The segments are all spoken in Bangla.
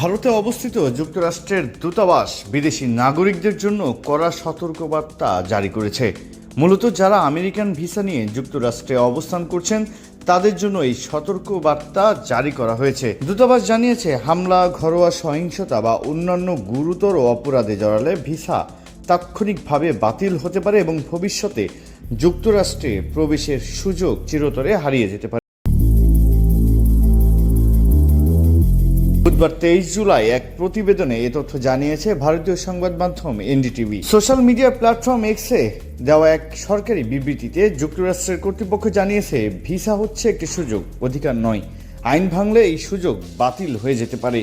ভারতে অবস্থিত যুক্তরাষ্ট্রের দূতাবাস বিদেশি নাগরিকদের জন্য কড়া সতর্কবার্তা জারি করেছে। মূলত যারা আমেরিকান ভিসা নিয়ে যুক্তরাষ্ট্রে অবস্থান করছেন, তাদের জন্য এই সতর্কবার্তা জারি করা হয়েছে। দূতাবাস জানিয়েছে, হামলা, ঘরোয়া সহিংসতা বা অন্যান্য গুরুতর অপরাধে জড়ালে ভিসা তাৎক্ষণিকভাবে বাতিল হতে পারে এবং ভবিষ্যতে যুক্তরাষ্ট্রে প্রবেশের সুযোগ চিরতরে হারিয়ে যেতে পারে। বুধবার তেইশ জুলাই এক প্রতিবেদনে এ তথ্য জানিয়েছে ভারতীয় সংবাদ মাধ্যম এনডিটিভি। সোশ্যাল মিডিয়া প্ল্যাটফর্ম এক্সে দেওয়া এক সরকারি বিবৃতিতে যুক্তরাষ্ট্রের কর্তৃপক্ষ জানিয়েছে, ভিসা হচ্ছে একটি সুযোগ, অধিকার নয়। আইন ভাঙলে এই সুযোগ বাতিল হয়ে যেতে পারে।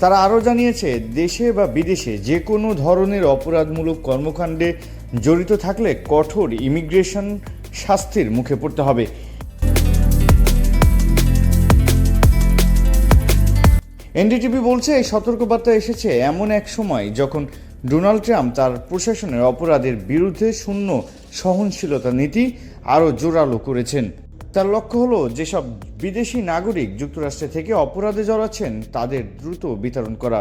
তারা আরও জানিয়েছে, দেশে বা বিদেশে যে কোনো ধরনের অপরাধমূলক কর্মকাণ্ডে জড়িত থাকলে কঠোর ইমিগ্রেশন শাস্তির মুখে পড়তে হবে। এনডিটিভি বলছে, এই সতর্কবার্তা এসেছে এমন এক সময় যখন ডোনাল্ড ট্রাম্প তার প্রশাসনের অপরাধের বিরুদ্ধে শূন্য সহনশীলতা নীতি আরও জোরালো করেছেন। তার লক্ষ্য হলো, যেসব বিদেশি নাগরিক যুক্তরাষ্ট্রে থেকে অপরাধে জড়াচ্ছেন, তাদের দ্রুত বিতরণ করা।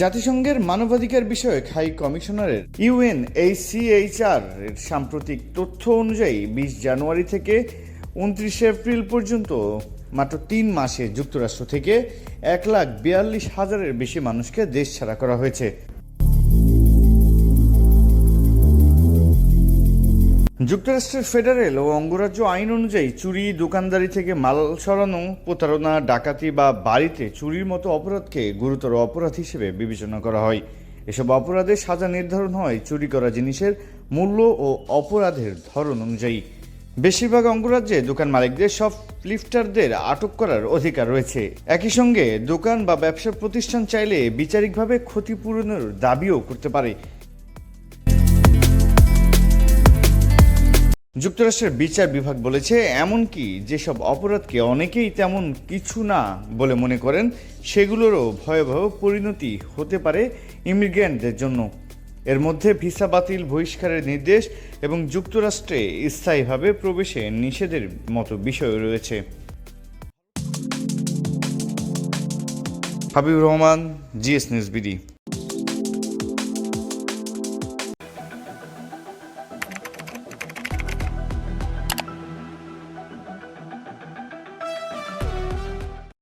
জাতিসংঘের মানবাধিকার বিষয়ক হাই কমিশনারের ইউএন এই সিএইচআর এর সাম্প্রতিক তথ্য অনুযায়ী, বিশ জানুয়ারি থেকে উনত্রিশে এপ্রিল পর্যন্ত মাত্র তিন মাসে যুক্তরাষ্ট্র থেকে এক লাখ বিয়াল্লিশ হাজারের বেশি মানুষকে দেশ ছাড়া করা হয়েছে। যুক্তরাষ্ট্রের ফেডারেল ও অঙ্গরাজ্য আইন অনুযায়ী চুরি, দোকানদারি থেকে মাল সরানো, প্রতারণা, ডাকাতি বা বাড়িতে চুরির মতো অপরাধকে গুরুতর অপরাধ হিসেবে বিবেচনা করা হয়। এসব অপরাধের সাজা নির্ধারণ হয় চুরি করা জিনিসের মূল্য ও অপরাধের ধরন অনুযায়ী। বেশিরভাগ অঙ্গরাজ্যে দোকান মালিকদের সব লিফটারদের আটক করার অধিকার রয়েছে। একই সঙ্গে দোকান বা ব্যবসা প্রতিষ্ঠান চাইলে বিচারিকভাবে ক্ষতিপূরণের দাবিও করতে পারে। যুক্তরাষ্ট্রের বিচার বিভাগ বলেছে এমনকি যেসব অপরাধকে অনেকেই তেমন কিছু না বলে মনে করেন, সেগুলোরও ভয়াবহ পরিণতি হতে পারে ইমিগ্রেন্টদের জন্য। এর মধ্যে ভিসা বাতিল বহিষ্কারের নির্দেশ এবং যুক্তরাষ্ট্রে স্থায়ীভাবে প্রবেশে নিষেধের মতো বিষয় রয়েছে। Habibur Rahman, GS news BD.